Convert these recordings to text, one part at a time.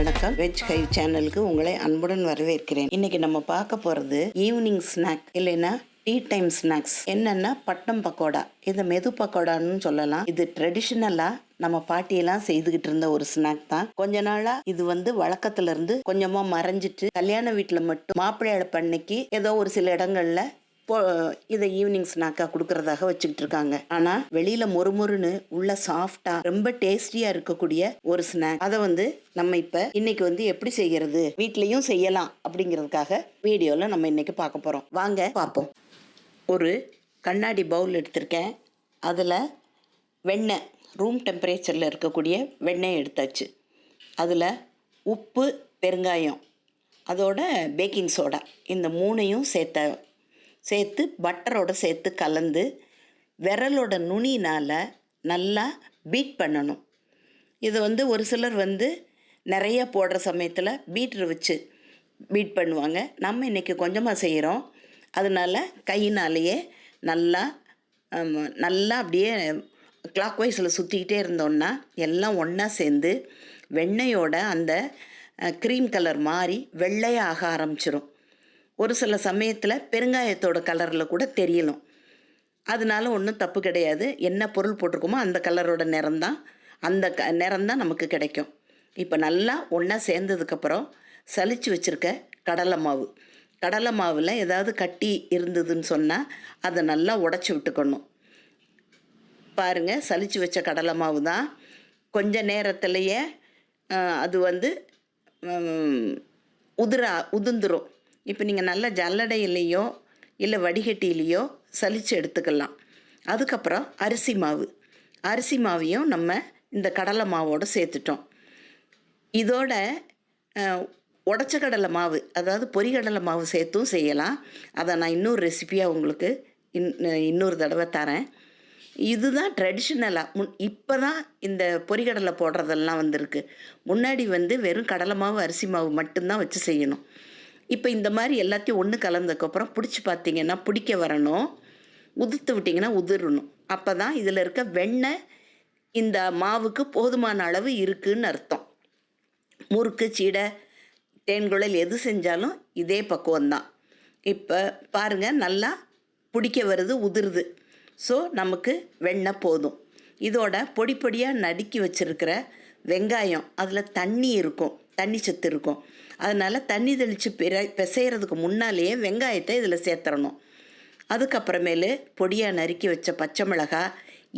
Veg ஹைவ் சேனலுக்கு உங்களை அன்புடன் வரவேற்கிறேன். இன்னைக்கு நம்ம பார்க்க போகிறது ஈவினிங் ஸ்நாக் இல்லைன்னா டீ டைம் ஸ்நாக்ஸ் என்னென்னா பட்டம் பக்கோடா. இதை மெது பக்கோடான்னு சொல்லலாம். இது ட்ரெடிஷ்னலாக நம்ம பாட்டியெல்லாம் செய்துகிட்டு இருந்த ஒரு ஸ்நாக் தான். கொஞ்ச நாளா இது வந்து வழக்கத்துல இருந்து கொஞ்சமா மறைஞ்சிட்டு கல்யாண வீட்டில் மட்டும் மாப்பிள்ளையோட அழைப்பன்னைக்கு ஏதோ ஒரு சில இடங்கள்ல இதை ஈவினிங் ஸ்நாக்காக கொடுக்கறதாக வச்சுக்கிட்டு இருக்காங்க ஆனால் வெளியில் மொறுமொறுன்னு உள்ள சாஃப்டா ரொம்ப டேஸ்டியாக இருக்கக்கூடிய ஒரு ஸ்நாக் அதை வந்து நம்ம இப்போ இன்னைக்கு வந்து எப்படி செய்கிறது வீட்லேயும் செய்யலாம் அப்படிங்கிறதுக்காக வீடியோவில் நம்ம இன்னைக்கு பார்க்க போகிறோம் வாங்க பார்ப்போம். ஒரு கண்ணாடி பவுல் எடுத்திருக்கேன். அதில் வெண்ணெய் ரூம் டெம்பரேச்சரில் இருக்கக்கூடிய வெண்ணெய் எடுத்தாச்சு. அதில் உப்பு பெருங்காயம் அதோட பேக்கிங் சோடா இந்த மூணையும் சேர்த்த சேர்த்து பட்டரோட சேர்த்து கலந்து விரலோட நுனினால் நல்லா பீட் பண்ணணும். இது வந்து ஒரு சிலர் வந்து நிறைய போடுற சமயத்தில் பீட்ரு வச்சு பீட் பண்ணுவாங்க. நம்ம இன்றைக்கி கொஞ்சமாக செய்கிறோம் அதனால கையினாலேயே நல்லா நல்லா அப்படியே கிளாக் வைஸில் சுற்றிக்கிட்டே இருந்தோன்னா எல்லாம் ஒன்றா சேர்ந்து வெண்ணெயோட அந்த க்ரீம் கலர் மாறி வெள்ளையாக ஆரம்பிச்சிடும் ஒரு சில சமயத்தில் பெருங்காயத்தோட கலரில் கூட தெரியலும். அதனால ஒன்றும் தப்பு கிடையாது. என்ன பொருள் போட்டிருக்கோமோ அந்த கலரோட நிறம்தான். அந்த க நிறம்தான் நமக்கு கிடைக்கும். இப்போ நல்லா ஒன்றா சேர்ந்ததுக்கப்புறம் சலிச்சு வச்சுருக்க கடலை மாவு. கடலை மாவில் ஏதாவது கட்டி இருந்ததுன்னு சொன்னால் அதை நல்லா உடச்சி விட்டுக்கணும். பாருங்கள் சலிச்சு வச்ச கடலை மாவு தான் கொஞ்ச நேரத்துலையே அது வந்து உதிரா உதிர்ந்துடும் இப்போ நீங்கள் நல்ல ஜல்லடையிலையோ இல்லை வடிகட்டியிலையோ சலித்து எடுத்துக்கலாம். அதுக்கப்புறம் அரிசி மாவு. அரிசி மாவையும் நம்ம இந்த கடலை மாவோடு சேர்த்துட்டோம். இதோட உடச்ச கடலை மாவு அதாவது பொரிகடலை மாவு சேர்த்தும் செய்யலாம். அதை நான் இன்னொரு ரெசிபியாக உங்களுக்கு இன் இன்னொரு தடவை தரேன். இதுதான் ட்ரெடிஷ்னலாக முன் இப்போ தான் இந்த பொரிகடலை போடுறதெல்லாம் வந்திருக்கு. முன்னாடி வந்து வெறும் கடலை மாவு அரிசி மாவு மட்டும்தான் வச்சு செய்யணும். இப்போ இந்த மாதிரி எல்லாத்தையும் ஒன்று கலந்ததுக்கப்புறம் பிடிச்சி பார்த்தீங்கன்னா பிடிக்க வரணும். உதிர்த்து விட்டிங்கன்னா உதிரணும். அப்போ தான் இதில் இருக்க வெண்ணெய் இந்த மாவுக்கு போதுமான அளவு இருக்குதுன்னு அர்த்தம். முறுக்கு சீடை தேன்குழல் எது செஞ்சாலும் இதே பக்குவம்தான். இப்போ பாருங்கள் நல்லா பிடிக்க வருது உதிருது. ஸோ நமக்கு வெண்ணெய் போதும். இதோட பொடி பொடியாக நடுக்கி வச்சிருக்கிற வெங்காயம் அதில் தண்ணி இருக்கும் தண்ணி சத்து இருக்கும். அதனால் தண்ணி தெளித்து பிற பிசைகிறதுக்கு முன்னாலேயே வெங்காயத்தை இதில் சேர்த்துறணும் அதுக்கப்புறமேலு பொடியாக நறுக்கி வச்ச பச்சை மிளகாய்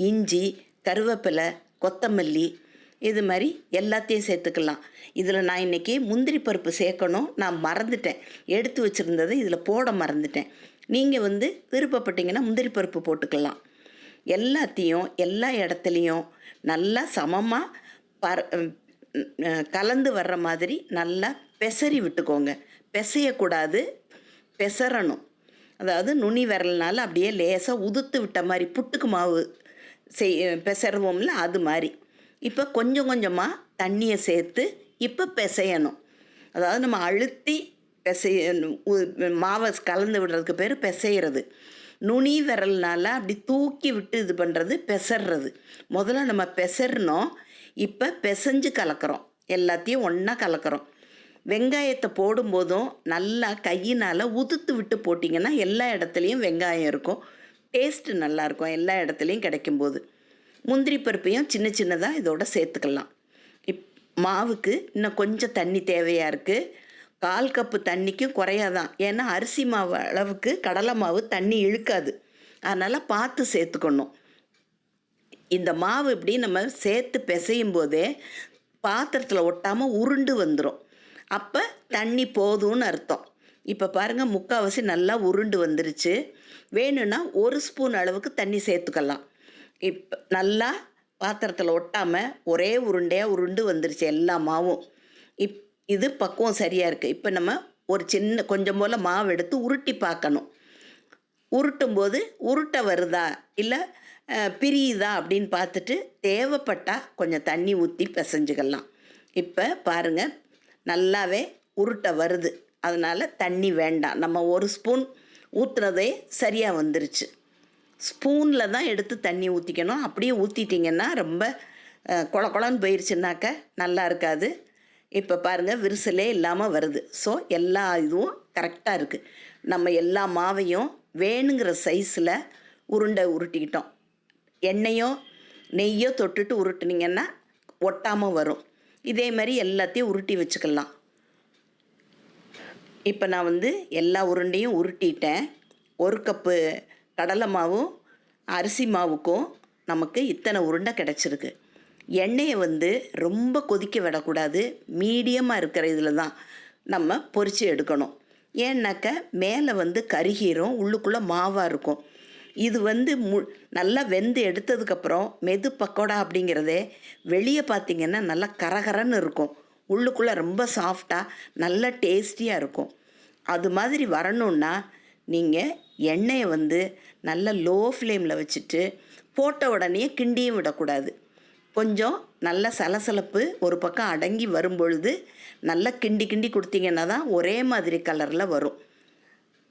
இஞ்சி கருவேப்பிலை கொத்தமல்லி இது மாதிரி எல்லாத்தையும் சேர்த்துக்கலாம். இதில் நான் இன்றைக்கி முந்திரி பருப்பு சேர்க்கணும். நான் மறந்துட்டேன். எடுத்து வச்சுருந்ததை இதில் போட மறந்துட்டேன். நீங்கள் வந்து விருப்பப்பட்டீங்கன்னா முந்திரி பருப்பு போட்டுக்கலாம். எல்லாத்தையும் எல்லா இடத்துலையும் நல்லா சமமாக பர கலந்து வர்ற மாதிரி நல்லா பெசரி விட்டுக்கோங்க. பிசையக்கூடாது. பெசரணும் அதாவது நுனி விரல்னால அப்படியே லேசாக உதுத்து விட்ட மாதிரி புட்டுக்கு மாவு செய் பெசருவோம்ல அது மாதிரி. இப்போ கொஞ்சம் கொஞ்சமாக தண்ணியை சேர்த்து இப்போ பிசையணும். அதாவது நம்ம அழுத்தி பிசைய மாவை கலந்து விடுறதுக்கு பேர் பிசைகிறது நுனி விரல்னால அப்படி தூக்கி விட்டு இது பண்ணுறது பெசர்றது முதல்ல நம்ம பெசறணும். இப்போ பிசைஞ்சு கலக்கிறோம். எல்லாத்தையும் ஒன்றா கலக்கிறோம். வெங்காயத்தை போடும்போதும் நல்லா கையினால் உதுத்து விட்டு போட்டிங்கன்னா எல்லா இடத்துலையும் வெங்காயம் இருக்கும். டேஸ்ட்டு நல்லாயிருக்கும் எல்லா இடத்துலையும் கிடைக்கும்போது. முந்திரி பருப்பையும் சின்ன சின்னதாக இதோட சேர்த்துக்கலாம். இப் மாவுக்கு இன்னும் கொஞ்சம் தண்ணி தேவையாக இருக்குது கால் கப்பு தண்ணிக்கும் குறையாதான். ஏன்னா அரிசி மாவு அளவுக்கு கடலை மாவு தண்ணி இழுக்காது. அதனால் பார்த்து சேர்த்துக்கணும். இந்த மாவு இப்படி நம்ம சேர்த்து பிசையும் போதே பாத்திரத்தில் ஒட்டாமல் உருண்டு வந்துடும் அப்போ தண்ணி போதும்னு அர்த்தம். இப்போ பாருங்கள் முக்கால்வாசி நல்லா உருண்டு வந்துருச்சு. வேணும்னா ஒரு ஸ்பூன் அளவுக்கு தண்ணி சேர்த்துக்கலாம். இப்போ நல்லா பாத்திரத்தில் ஒட்டாமல் ஒரே உருண்டையாக உருண்டு வந்துருச்சு எல்லா மாவும். இப் இது பக்குவம் சரியாக இருக்குது இப்போ நம்ம ஒரு சின்ன கொஞ்சம் போல் மாவு எடுத்து உருட்டி பார்க்கணும். உருட்டும்போது உருட்ட வருதா? இல்லை பிரியுதா அப்படின்னு பார்த்துட்டு தேவைப்பட்டால் கொஞ்சம் தண்ணி ஊற்றி பிசைஞ்சுக்கலாம். இப்போ பாருங்கள் நல்லாவே உருட்ட வருது. அதனால் தண்ணி வேண்டாம். நம்ம ஒரு ஸ்பூன் ஊற்றுனதே சரியாக வந்துருச்சு. ஸ்பூனில் தான் எடுத்து தண்ணி ஊற்றிக்கணும் அப்படியே ஊற்றிட்டிங்கன்னா ரொம்ப குள கொல கொலன்னு போயிருச்சுனாக்க நல்லா இருக்காது. இப்போ பாருங்கள் விரிசலே இல்லாமல் வருது. ஸோ எல்லா இதுவும் கரெக்டாக இருக்குது நம்ம எல்லா மாவையும் வேணுங்கிற சைஸில் உருண்டை உருட்டிக்கிட்டோம். எண்ணெயோ நெய்யோ தொட்டுட்டு உருட்டுனீங்கன்னா ஒட்டாமல் வரும். இதே மாதிரி எல்லாத்தையும் உருட்டி வச்சுக்கலாம். இப்போ நான் வந்து எல்லா உருண்டையும் உருட்டிட்டேன். ஒரு கப்பு கடலை மாவும் அரிசி மாவுக்கும் நமக்கு இத்தனை உருண்டை கிடச்சிருக்கு. எண்ணெயை வந்து ரொம்ப கொதிக்க விடக்கூடாது. மீடியமாக இருக்கிற இதில் தான் நம்ம பொரித்து எடுக்கணும். ஏன்னாக்க மேலே வந்து கருகீரும் உள்ளுக்குள்ளே மாவாக இருக்கும். இது வந்து மு நல்லா வெந்து எடுத்ததுக்கப்புறம் மெது பக்கோடா அப்படிங்கிறதே வெளியே பார்த்திங்கன்னா நல்லா கரகரன்னு இருக்கும். உள்ளுக்குள்ளே ரொம்ப சாஃப்டாக நல்லா டேஸ்டியாக இருக்கும். அது மாதிரி வரணுன்னா நீங்கள் எண்ணெயை வந்து நல்ல லோ ஃப்ளேமில் வச்சுட்டு போட்ட உடனே கிண்டியும் விடக்கூடாது. கொஞ்சம் நல்ல சலசலப்பு ஒரு பக்கம் அடங்கி வரும்பொழுது நல்லா கிண்டி கிண்டி கொடுத்தீங்கன்னா தான் ஒரே மாதிரி கலரில் வரும்.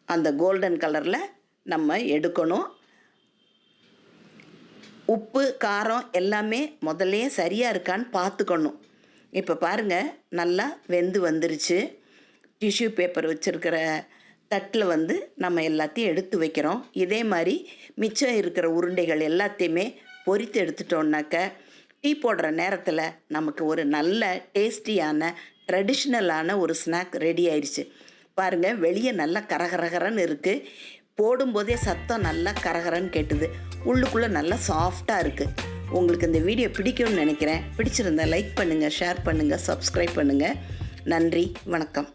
அந்த கோல்டன் கலரில் நம்ம எடுக்கணும். உப்பு காரம் எல்லாமே முதல்லே சரியாக இருக்கான்னு பார்த்துக்கணும். இப்போ பாருங்கள் நல்லா வெந்து வந்துருச்சு. டிஷ்யூ பேப்பர் வச்சுருக்கிற தட்டில் வந்து நம்ம எல்லாத்தையும் எடுத்து வைக்கிறோம். இதே மாதிரி மிச்சம் இருக்கிற உருண்டைகள் எல்லாத்தையுமே பொரித்து எடுத்துட்டோம்னாக்க டீ போடுற நேரத்தில் நமக்கு ஒரு நல்ல டேஸ்டியான ட்ரெடிஷ்னலான ஒரு ஸ்நாக் ரெடி ஆயிடுச்சு பாருங்கள் வெளியே நல்லா கரகரகரன்னு இருக்குது போடும்போதே சத்தம் நல்லா கரகரன்னு கேட்டுது. உள்ளுக்குள்ளே நல்லா சாஃப்டாக இருக்குது உங்களுக்கு இந்த வீடியோ பிடிக்கும்னு நினைக்கிறேன். பிடிச்சிருந்தா லைக் பண்ணுங்கள் ஷேர் பண்ணுங்கள் சப்ஸ்கிரைப் பண்ணுங்கள் நன்றி வணக்கம்.